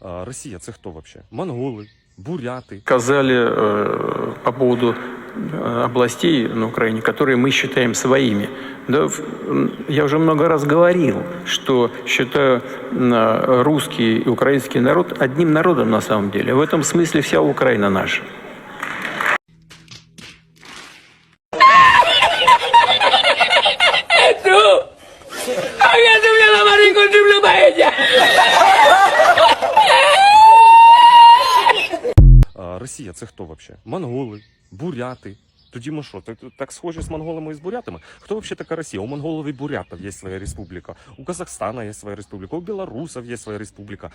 А, Росія це хто взагалі? Монголи, буряти. сказали э, по поводу областей на Украине, которые мы считаем своими. Да, я уже много раз говорил, что считаю русский и украинский народ одним народом на самом деле. В этом смысле вся Украина наша. Había subido la mano incontrible para Росія це хто взагалі? Монголи, буряти. Тоді ми що, так, так схожі з монголами і з бурятами? Хто взагалі така Росія? У монголів і бурятів є своя республіка, у Казахстана є своя республіка, у білорусів є своя республіка.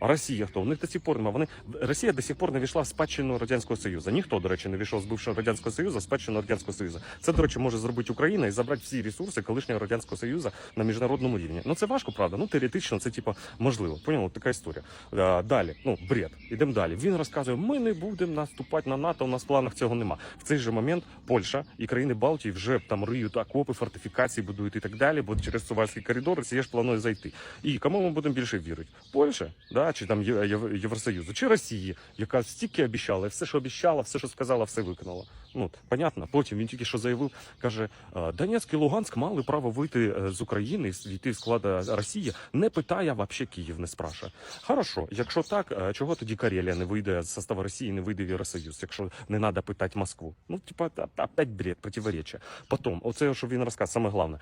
Росія хто? У них до сих пор немає. Вони Росія до сих пор не війшла в спадщину радянського союзу. Ніхто, до речі, не війшов з бившого радянського союзу спадщину радянського союзу. Це, до речі, може зробити Україна і забрати всі ресурси колишнього радянського союзу на міжнародному рівні. Ну це важко, правда. Ну теоретично це типа можливо. Поняли? Така історія. Далі, ну бред. Ідемо далі. Він розказує: ми не будемо наступати на НАТО. У нас в планах цього нема. В цей же момент Польща і країни Балтії вже там риють окопи, фортифікації будують і так далі. Бо через Сувальський коридор Росія ж планує зайти. І кому ми будемо більше вірити? Польща, да, чи там Євросоюзу, чи Росії, яка стільки обіцяла, і все, що обіцяла, все, що сказала, все виконала. Ну понятно. Потім він тільки що заявив, каже: «Е, Донецьк і Луганськ мали право вийти е, з України, війти в склад е, Росії. Не питає вообще Київ, не спрашує. Хорошо, якщо так, чого тоді Карелія не вийде з составу Росії, не вийде в Євросоюз, якщо не треба питати Москву? Ну, типа, опять бред, противоречия. Потім, оце, що він розказав, саме головне,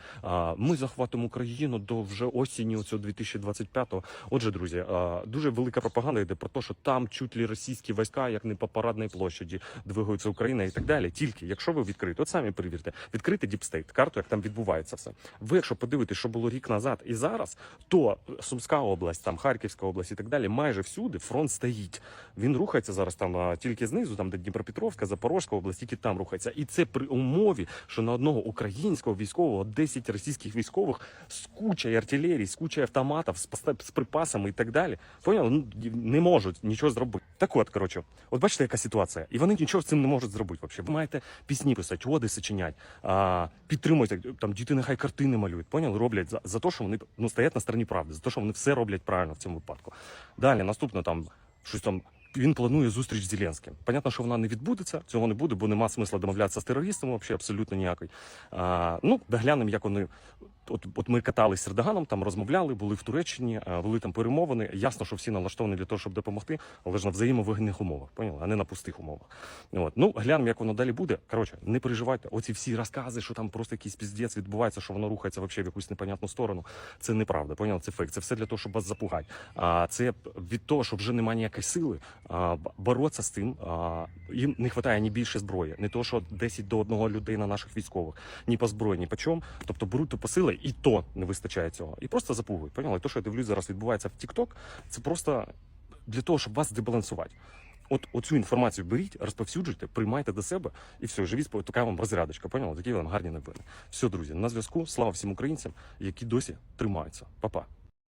ми захватимо Україну до вже осені оцього 2025-го. Отже, друзі, дуже велика пропаганда йде про те, що там чуть ли російські війська, як не по парадній площаді, двигаються Україна і так далі. Тільки якщо ви відкрите, от самі перевірте, відкрите діпстейт, карту, як там відбувається все. Ви, якщо подивитесь, що було рік назад і зараз, то Сумська область, там Харківська область і так далі, майже всюди фронт стоїть. Він рухається зараз там тільки знизу, там де Дніпропетровська, Запорозька область, тільки там рухається. І це при умові, що на одного українського військового 10 російських військових з кучою артилерії, з кучою автоматів, з, з припасами і так далі. Поняли? Ну, не можуть нічого зробити. Так от, коротше, от бачите, яка ситуація, і вони нічого з цим не можуть зробити. Вообще. Маєте пісні писати, оди сочинять, підтримуйте, там діти нехай картини малюють, поняли? Роблять за, за те, що вони ну, стоять на стороні правди, за те, що вони все роблять правильно в цьому випадку. Далі, наступне там щось там. Він планує зустріч з Зеленським. Понятно, що вона не відбудеться, цього не буде, бо нема смисла домовлятися з терористами, взагалі абсолютно ніякий. А, ну, доглянемо, як вони. От, от ми катались з Ердоганом, там розмовляли, були в Туреччині, а, вели там перемовини. Ясно, що всі налаштовані для того, щоб допомогти, але ж на взаємовигідних умовах, поняли, а не на пустих умовах. От. Ну, глянемо, як воно далі буде. Коротше, не переживайте. Оці всі розкази, що там просто якийсь піздець відбувається, що воно рухається вообще в якусь непонятну сторону. Це неправда. Поняли? Це фейк. Це все для того, щоб вас запугати. А це від того, що вже немає ніякої сили, а, боротися з тим. А, їм не вистачає ні більше зброї, не то, що 10 до 1 людей на наших військових, ні по зброї, ні по чому. Тобто беруть то по сили, і то не вистачає цього. І просто запугують. Поняли? То, що я дивлюсь, зараз відбувається в TikTok, це просто для того, щоб вас дебалансувати. От оцю інформацію беріть, розповсюджуйте, приймайте до себе і все, живіть, така вам розрядочка, поняли? Такі вам гарні новини. Все, друзі, на зв'язку. Слава всім українцям, які досі тримаються. Па-па.